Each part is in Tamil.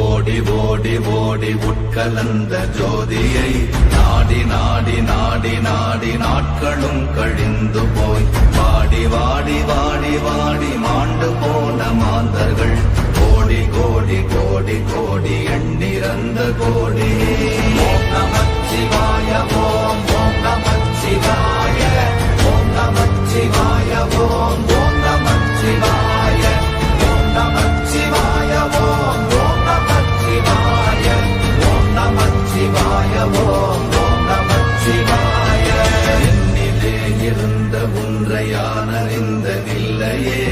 ஓடி ஓடி ஓடி உட்கலந்த ஜோதியை நாடி நாடி நாடி நாடி நாட்களும் கழிந்து போய் வாடி ஒன்றையே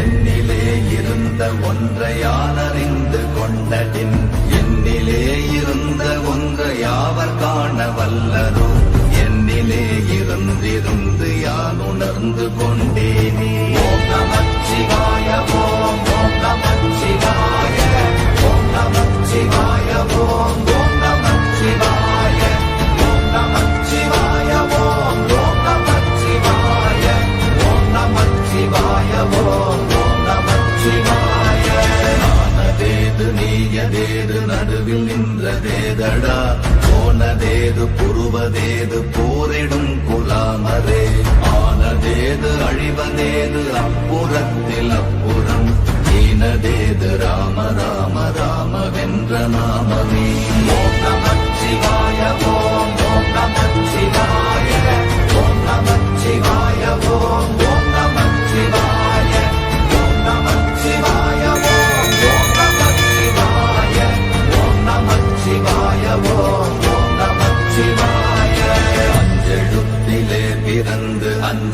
என்னிலே இருந்த ஒன்றையானறிந்து கொண்டதின். என்னிலே இருந்த ஒன்றை யாவர் காண வல்லரோ? என்னிலே இருந்திருந்து யான் உணர்ந்து கொண்ட போனதேது புருவதேது போரிடும் குலாம